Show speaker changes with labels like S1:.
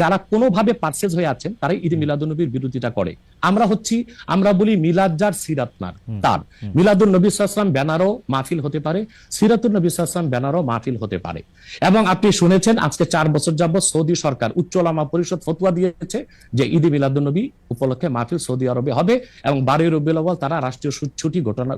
S1: যারা কোনোভাবে পার্সেজ হয়ে আছেন তারা ঈদ মিলাদুন্নবীর বিরোধিতা করে। আমরা হচ্ছি আমরা বলি মিলাদ যার সিরাত নার তার। মিলাদুল নবী সাল্লাম ব্যানারও মাহফিল হতে পারে সিরাতুল নবী সাল্লাম ব্যানারও মাহফিল হতে পারে। এবং আপনি শুনেছেন আজকে চার বছর যাবত সৌদি সরকার উচ্চলামা পরিষদ ফতুয়া দিয়েছে যে ঈদ মিলাদুন্নবী উপলক্ষে মাহফিল সৌদি আরবে হবে এবং বারোই রবিউল তারা রাষ্ট্রীয় ছুটি ঘটনা